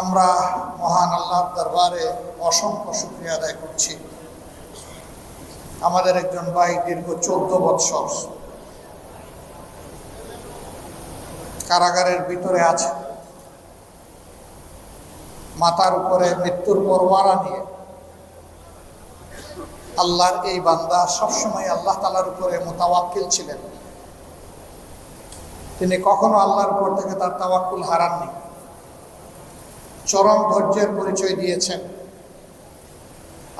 আমরা মহান আল্লাহর দরবারে অসংখ্য শুক্রিয়া আদায় করছি। আমাদের একজন ভাই দীর্ঘ চোদ্দ বৎসর কারাগারের ভিতরে আছে। মাতার উপরে মৃত্যুর পরওয়ারা নিয়ে আল্লাহর এই বান্দা সবসময় আল্লাহ তালার উপরে মোতাবাক্কিল ছিলেন। তিনি কখনো আল্লাহর উপর থেকে তার তাওয়াক্কুল হারাননি। চরম ধৈর্যের পরিচয় দিয়েছেন।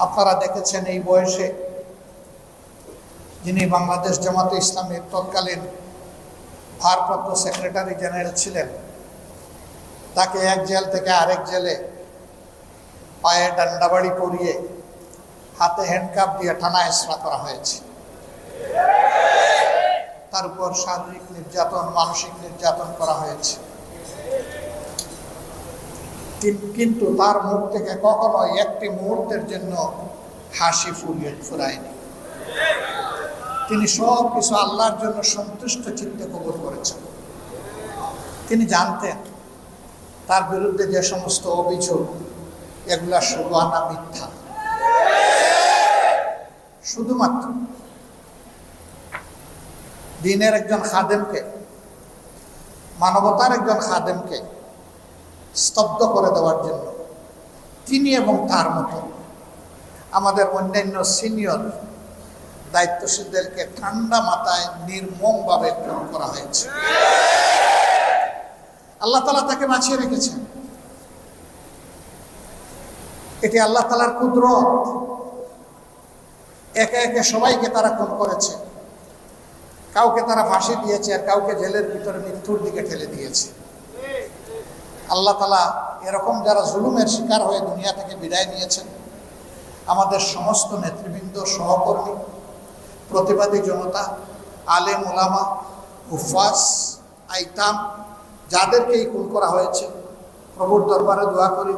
আপনারা দেখেছেন এই বয়সে যিনি বাংলাদেশ জামাতে ইসলামের তৎকালীন ভারপ্রাপ্ত সেক্রেটারি জেনারেল ছিলেন, তাকে এক জেল থেকে আরেক জেলে পায়ে ডান্ডাবাড়ি পরিয়ে হাতে হ্যান্ডকাপ দিয়ে টানা এসরা করা হয়েছে। তার উপর শারীরিক নির্যাতন, মানসিক নির্যাতন করা হয়েছে। কিন্তু তার মুখ থেকে কখনো একটি মুহূর্তের জন্য হাসি ফুরিয়ে, ফুরায়নি। তিনি সব কিছু আল্লাহর জন্য সন্তুষ্ট চিত্তে কবর করেছেন। তিনি জানতেন, তার বিরুদ্ধে যে সমস্ত অভিযোগ, এগুলা আনা মিথ্যা। শুধুমাত্র দিনের একজন খাদেমকে, মানবতার একজন খাদেমকে স্তব্ধ করে দেওয়ার জন্য। তিনি এবং তার মতো আমাদের অন্যান্য সিনিয়র দায়িত্বশীলদেরকে ঠান্ডা মাথায় নির্মমভাবে প্রেরণ করা হয়েছে। আল্লাহ তালা তাকে বাঁচিয়ে রেখেছেন। এটি আল্লাহ তালার কুদরত। একে একে সবাইকে তারা খুন করেছে। কাউকে তারা ফাঁসি দিয়েছে আর কাউকে জেলের ভিতরে মৃত্যুর দিকে ঠেলে দিয়েছে। আল্লাহ তালা এরকম যারা জুলুমের শিকার হয়ে দুনিয়া থেকে বিদায় নিয়েছেন, আমাদের সমস্ত নেতৃবৃন্দ, সহকর্মী, প্রতিবাদী জনতা, আলেম ওলামা উফাস আইতাম যাদেরকেই খুন করা হয়েছে, প্রভুর দরবারে দোয়া করি,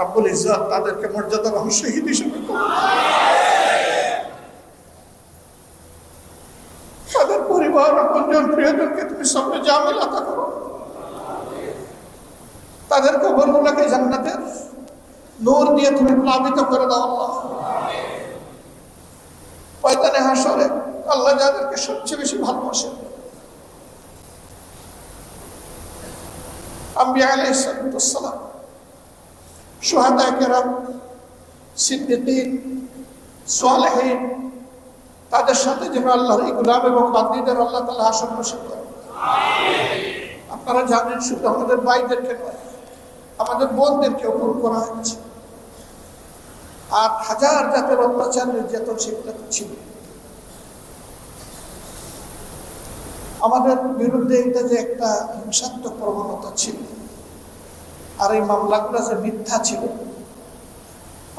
রাব্বুল ইজ্জত তাদেরকে মর্যাদা এবং শহীদ হিসেবে তাদের পরিবার প্রিয়জনকে তুমি সঙ্গে জামেলাতা করো। তাদের কবরগুলোকে জান্নাতের নূর দিয়ে তুমি প্লাবিত করে দাও আল্লাহ। পয়তানে হাসরে আল্লাহ যাদেরকে সবচেয়ে বেশি ভালোবাসেন আম্বিয়া আলাইসালাম সোহাদা কেরাম সিদ্দিকিন সোয়ালেহীন তাদের সাথে যেন আল্লাহর এই গুলাম এবং বান্দিদের আল্লাহ তালা আসন বসে আপনারা জানেন শুধু আমাদের ভাইদেরকে নয় আমাদের বোনদেরকেও খুন করা হয়েছে। আর হাজার জাতের অত্যাচার নির্যাতন সেগুলো ছিল। আমাদের বিরুদ্ধে এটা যে একটা হিংসাত্মক প্রবণতা ছিল, আর এই মামলাগুলো যে মিথ্যা ছিল,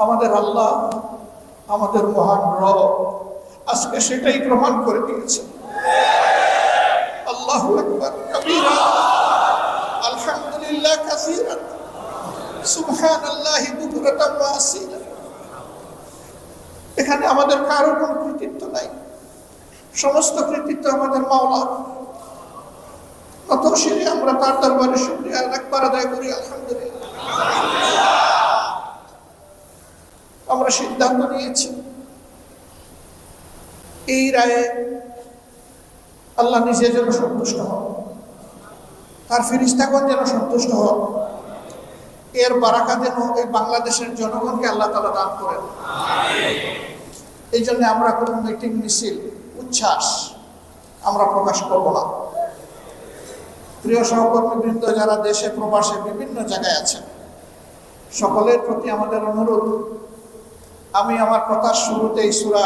আমাদের আল্লাহ, আমাদের মহান রব আজকে সেটাই প্রমাণ করে দিয়েছে আল্লাহ আলহামদুলিল্লাহ সুবহানাল্লাহি ওয়া আসীলা এখানে আমাদের কারও কোনো কৃতিত্ব নাই। সমস্ত কৃতিত্ব আমাদের শিরে আমরা তার দরবারে একবার আদায় করি আলহামদুলিল্লাহ। আমরা সিদ্ধান্ত নিয়েছি। এই রায়ে আল্লাহ নিজে যেন সন্তুষ্ট হন। তার ফিরিস্তাগণ যেন সন্তুষ্ট হন। এর বারাকা যেন এই বাংলাদেশের জনগণকে আল্লাহ তালা দান করেন। এই জন্য আমরা কোনো মিটিং মিছিল, উচ্ছ্বাস আমরা প্রকাশ করব না। প্রিয় সহকর্মীবৃন্দ, যারা দেশে, প্রবাসে বিভিন্ন জায়গায় আছেন, সকলের প্রতি আমাদের অনুরোধ, আমি আমার কথার শুরুতেই সুরা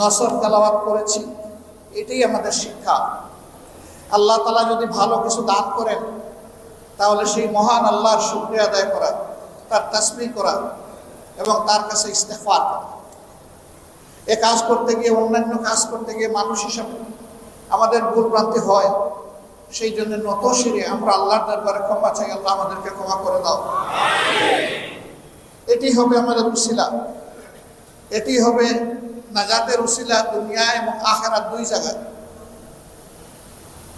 নসর তেলাওয়াত করেছি। এটাই আমাদের শিক্ষা। আল্লাহ তালা যদি ভালো কিছু দান করেন তাহলে সেই মহান আল্লাহর শুক্রিয়া আদায় করা, তার তাসমি করা এবং তার কাছে ইস্তেফার করা। এ কাজ করতে গিয়ে, অন্যান্য কাজ করতে গিয়ে মানুষ হিসাবে আমাদের ভুল ভ্রান্তি হয়, সেই জন্য নত সিরে আমরা আল্লাহর দরবারে ক্ষমা চাই, আল্লাহ আমাদেরকে ক্ষমা করে দাও। এটি হবে আমাদের উসিলা। এটি হবে নাজাতের উসিলা দুনিয়া এবং আখেরা দুই জায়গায়।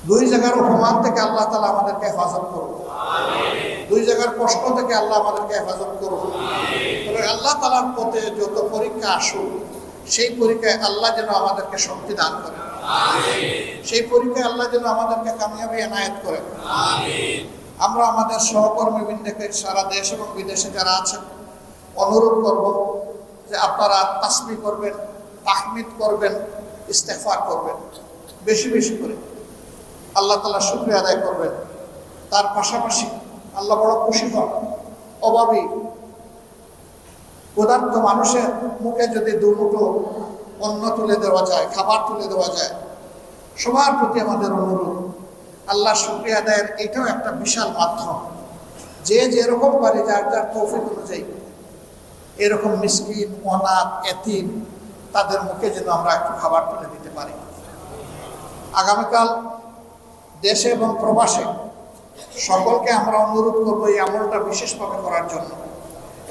দুই জায়গার অপমান থেকে আল্লাহ তালা আমাদেরকে হেফাজত করুন। দুই জায়গার কষ্ট থেকে আল্লাহ আমাদেরকে হেফাজত করুন। আল্লাহ তালার পথে যত পরীক্ষা আসুক, সেই পরীক্ষায় আল্লাহ যেন আমাদেরকে শক্তি দান করেন। সেই পরীক্ষায় আল্লাহ যেন আমাদেরকে কামিয়াবি এনায়েত করেন। আমরা আমাদের সহকর্মী বৃন্দকে সারা দেশ এবং বিদেশে যারা আছেন, অনুরোধ করব যে আপনারা তাসমি করবেন, তাহমিদ করবেন ইস্তেফা করবেন। বেশি বেশি করে। আল্লাহ তালা শুক্রিয়া আদায় করবেন। তার পাশাপাশি আল্লাহ বড় খুশি হন। অভাবী পদার্থ মানুষের মুখে যদি দুমুটো অন্ন তুলে দেওয়া যায়, খাবার তুলে দেওয়া যায়, সবার প্রতি আমাদের অনুরোধ, আল্লাহ শুক্রিয়া আদায়ের এটাও একটা বিশাল মাধ্যম। যে যেরকম পারে যার যার তৌফিক অনুযায়ী, এরকম মিসকিন, অনাথ, এতিম, তাদের মুখে যেন আমরা একটু খাবার তুলে দিতে পারি। আগামীকাল দেশে এবং প্রবাসে সকলকে আমরা অনুরোধ করব এই আমলটা বিশেষভাবে করার জন্য।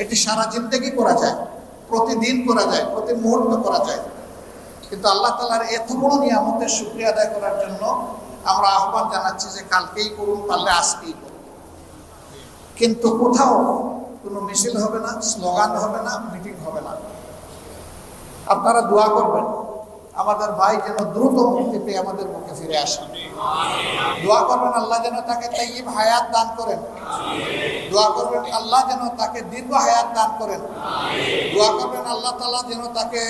এটি সারা জিন্দগি করা যায়, প্রতিদিন করা যায়, প্রতি মুহূর্ত করা যায়। কিন্তু আল্লাহ তালার এত বড় নিয়ামতের শুক্রিয়া আদায় করার জন্য আমরা আহ্বান জানাচ্ছি যে কালকেই করুন, পারলে আজকেই করুন। কিন্তু কোথাও কোনো মিছিল হবে না, স্লোগান হবে না, মিটিং হবে না। আপনারা দোয়া করবেন, আমাদের ভাই যেন দ্রুত মুক্তি পেয়ে আমাদের মুখে ফিরে আসেন দোয়া করবেন আল্লাহ যেন তাকে তাইব হায়াত দান করেন। দোয়া করবেন আল্লাহ যেন তাকে দীর্ঘ হায়াত দান করেন। দোয়া করবেন আল্লাহ তালা যেন তাকে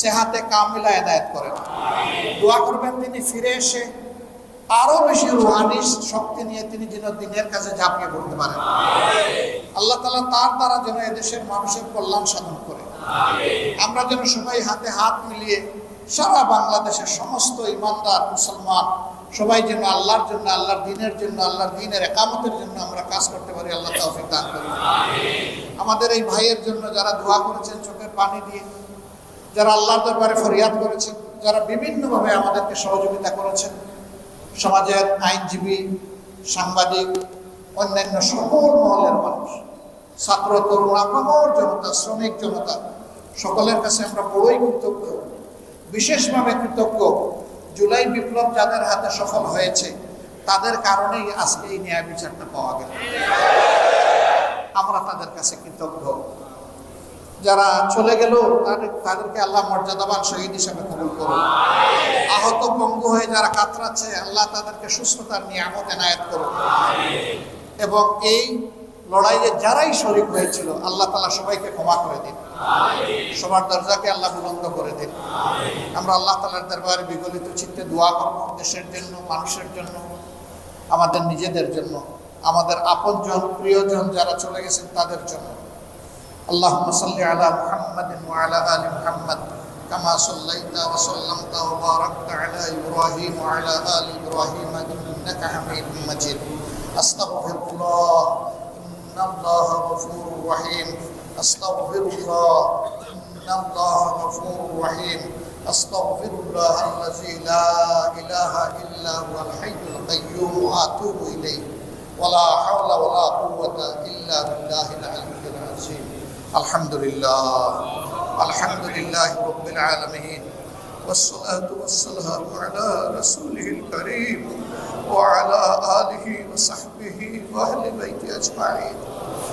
সেহাতে কামিলা এনায়ত করেন। দোয়া করবেন তিনি ফিরে এসে আরও বেশি রুহানি শক্তি নিয়ে তিনি যেন দিনের কাছে ঝাঁপিয়ে পড়তে পারেন। আল্লাহ তালা তার দ্বারা যেন এদেশের মানুষের কল্যাণ সাধন করে। আমরা যেন সবাই হাতে হাত মিলিয়ে সারা বাংলাদেশের সমস্ত ইমানদার, মুসলমান সবাই যেন আল্লাহর জন্য, আল্লাহর দিনের জন্য, আল্লাহর দিনের একামতের জন্য আমরা কাজ করতে পারি, আল্লাহ তৌফিক দান করি আমাদের এই ভাইয়ের জন্য যারা দোয়া করেছেন চোখের পানি দিয়ে, যারা আল্লাহর দরবারে ফরিয়াদ করেছেন, যারা বিভিন্নভাবে আমাদেরকে সহযোগিতা করেছেন, সমাজের আইনজীবী, সাংবাদিক, অন্যান্য সকল মহলের মানুষ, ছাত্র, তরুণ, আপামর জনতা, শ্রমিক জনতা, সকলের কাছে আমরা বড়ই কৃতজ্ঞ। বিশেষভাবে কৃতজ্ঞ জুলাই বিপ্লব যাদের হাতে সফল হয়েছে, তাদের কারণেই আজকে এই ন্যায় বিচারটা পাওয়া গেল। আমরা তাদের কাছে কৃতজ্ঞ। যারা চলে গেল, তাদের তাদেরকে আল্লাহ মর্যাদাবান শহীদ হিসাবে কবুল করুন। আহত পঙ্গু হয়ে যারা কাতরাচ্ছে, আল্লাহ তাদেরকে সুস্থতার নিয়ামত এনায়ত করুন। এবং এই লড়াইয়ে যারাই শরিক হয়েছিল আল্লাহ তালা সবাইকে ক্ষমা করে দিন সবার দরজাকে আল্লাহ বুলন্দ করে দিন আমরা আল্লাহ তালার দরবারে বিগলিত চিত্তে দোয়া করবো দেশের জন্য মানুষের জন্য আমাদের নিজেদের জন্য আমাদের আপনজন প্রিয়জন যারা চলে গেছেন তাদের জন্য اللهم صل على محمد وعلى ال محمد كما صليت وسلمت وباركت على ابراهيم وعلى ال ابراهيم انك حميد مجيد استغفر الله إن الله غفور رحيم. أستغفر الله. إن الله غفور رحيم. أستغفر الله الذي لا إله إلا هو الحي القيوم وأتوب إليه. ولا حول ولا قوة إلا بالله العلي العظيم. الحمد لله. الحمد لله رب العالمين. والصلاة والسلام على رسوله الكريم وعلى آله وصحبه وأهل بيته أجمعين.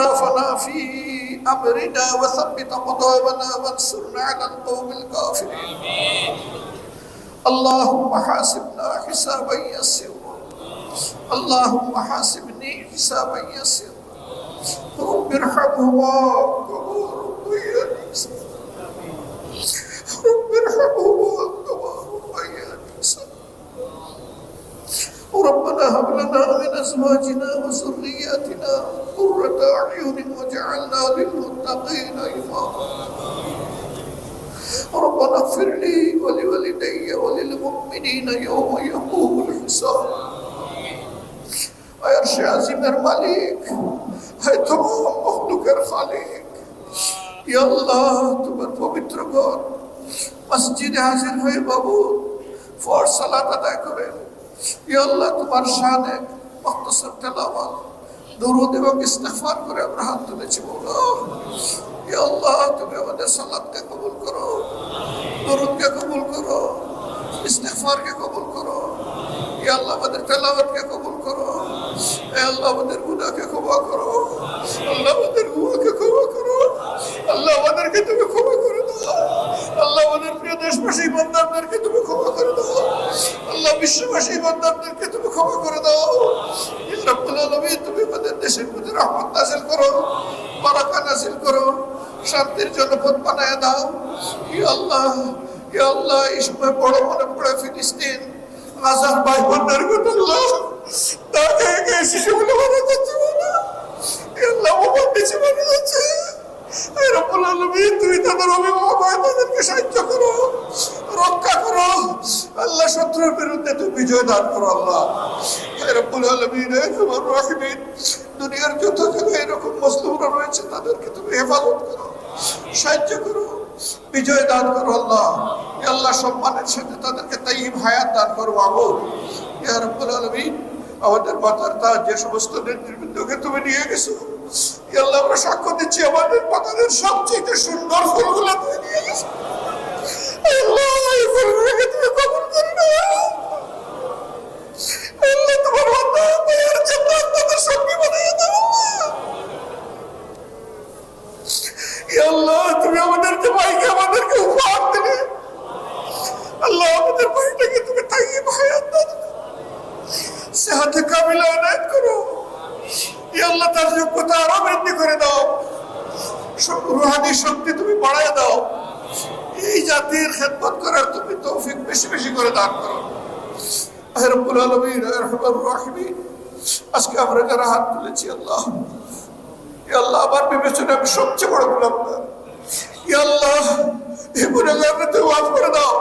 وإسرافنا في أمرنا وثبت قضاءنا وانصرنا على القوم الكافرين. اللهم حاسبنا حسابا يسيرا. اللهم حاسبني حسابا يسيرا. رب ارحمهما. ربنا هب لنا من ازواجنا وذرياتنا قرة اعين واجعلنا للمتقين اماما ربنا اغفر لي ولوالدي وللمؤمنين يوم يقوم الحساب আয়ার সে আজিমের মালিক হয় তোমার মখলুকের খালিক ইয়া আল্লাহ তোমার পবিত্র ঘর মসজিদে হাজির হয়ে বাবু ফর সালাত আদায় করেন ইয়া আল্লাহ তোমার শানে মুখতসর তেলাওয়াত, দরুদ এবং ইস্তেগফার করে আমরা হাত তুলেছি বলো আল্লাহ, তুমি আমাদের সালাতকে কবুল করো, দরুদকে কবুল করো, ইস্তেগফারকে কবুল করো। আল্লাহ আমাদের তেলাওয়াতকে কবুল করো। আল্লাহ আমাদের গুনাহকে ক্ষমা করো। আল্লাহ আমাদের গুনাহকে ক্ষমা করো। আল্লাহ আমাদেরকে তুমি ক্ষমা করে দাও। আল্লাহ আমাদের প্রিয় দেশবাসী বান্দারদেরকে তুমি ক্ষমা করে দাও। বিশ্ববাসী বান্দারদেরকে তুমি করে দাও। ইয়া রাব্বুল তুমি আমাদের দেশের প্রতি রহমত নাযিল করো, বারাকা নাযিল করো, শান্তির জন্য বানায় দাও। আল্লাহ আল্লাহ, এই সময় বড় মনে পড়ে ফিলিস্তিন হাজার ভাই আল্লাহ তাকে শিশুগুলো মারা যাচ্ছে আল্লাহ অভিভাবক করো রক্ষা করো আল্লাহ শত্রুর বিরুদ্ধে তুমি বিজয় দান করো আল্লাহ। রব্বুল আলামিন তোমার রাহিমিন দুনিয়ার যত জায়গায় এরকম মুসলিমরা রয়েছে, তাদেরকে তুমি হেফাজত করো, সাহায্য করো, বিজয় দান করো আল্লাহ। আল্লাহ সম্মানের সাথে তাদেরকে তাইব হায়াত দান করো বাবু ইয়া রব্বুল আলামিন, আমাদের মাতার তার যে সমস্ত নেতৃবৃন্দকে তুমি নিয়ে গেছো আল্লাহ আমরা সাক্ষ্য দিচ্ছি, আমাদের মাতাদের সবচেয়ে সুন্দর ফুলগুলো তুমি নিয়ে গেছো এ আল্লাহ এই ফুলগুলোকে তুমি কবুল করে নাও আল্লাহ তোমার বান্দা মায়ের জান্নাত তাদের সঙ্গী বানিয়ে দাও আল্লাহ ইয়া আল্লাহ তুমি আমাদের যে ভাইকে আমাদেরকে উপহার দিলে আল্লাহ আমাদের ভাইটাকে তুমি তাইয়ে হায়াত দাও সেহাতে কামিলা এনায়ত করো ইয়া আল্লাহ তার যোগ্যতা আরও বৃদ্ধি করে দাও সব রুহানি শক্তি তুমি বাড়ায় দাও। এই জাতির খেদমত করার তুমি তৌফিক বেশি বেশি করে দান করো। রব্বুল আলামিন রাহিমিন। আজকে আমরা যারা হাত তুলেছি, আল্লাহ। আল্লাহ, আমার বিবেচনা আমি সবচেয়ে বড় গুণাগার ইয়া আল্লাহ এই গুণাগারকে তুমি মাফ করে দাও।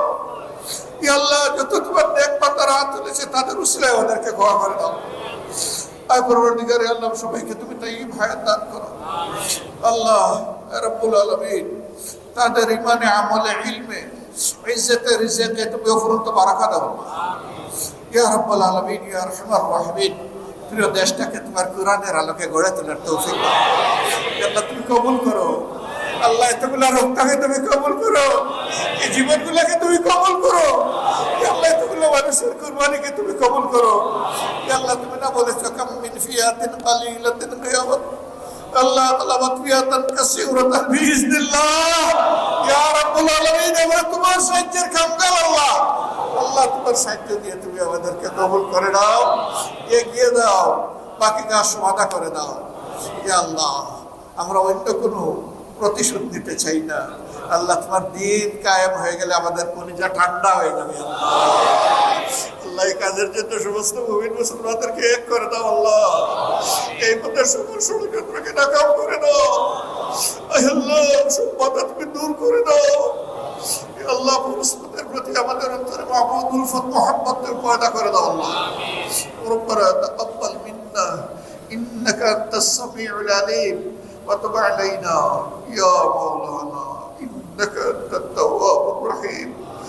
আল্লাহ, যত তোমার নেক পাতার হাত তুলেছে, তাদের উসিলায় ওদেরকে ক্ষমা করে দাও। আয় পরবর্তীকারে আল্লাহ, সবাইকে তুমি তাই ভায়াত দান করো। আল্লাহ রব্বুল আলামিন তাদের ইমানে আমলে, ইলমে, ইজ্জতে রিজেকে তুমি অফুরন্ত বারাকা দাও। ইয়া রব্বুল আলামিন, ইয়া রহমান রাহিমিন। প্রিয় দেশটাকে তোমার কোরআনের আলোকে গড়ে তোলার তৌফিক দাও। তুমি কবুল করো। আল্লাহ এতগুলা রক্তাকে তুমি কবুল করো। এই জীবনগুলোকে তুমি কবুল করো। আল্লাহ এতগুলো মানুষের কুরবানিকে তুমি কবুল করো। আল্লাহ তুমি না বলেছ, কাম মিন ফিয়াতিন কালিলাতিন কিয়ামত। আল্লাহ তালাবাত ফিয়াতান কাসীরাতান বিইজনিল্লাহ ইয়া রাব্বুল আলামিন আমরা তোমার সাহায্যের কামগার আল্লাহ। আল্লাহ তোমার সাহায্য দিয়ে তুমি আমাদেরকে কবুল করে দাও এগিয়ে দাও, বাকি কাজ সমাধা করে দাও। ইয়া আল্লাহ, আমরা অন্য কোনো প্রতিশোধ নিতে চাই না। আল্লাহ তোমার দিন কায়েম হয়ে গেলে আমাদের কলিজা ঠান্ডা হয়ে যাবে আল্লাহ। কাজের জন্য সমস্ত মুমিন মুসলমানদেরকে এক করে দাও আল্লাহ এই পথের সকল ষড়যন্ত্রকে নাকাম করে দাও আয় আল্লাহ সব বাধা তুমি দূর করে দাও এ আল্লাহ পুরুষদের প্রতি আমাদের অন্তরে মাহমুদ উলফত মোহাম্মদ পয়দা করে দাও আল্লাহ ربنا تقبل منا انك انت السميع العليم وتب علينا يا مولانا انك انت التواب الرحيم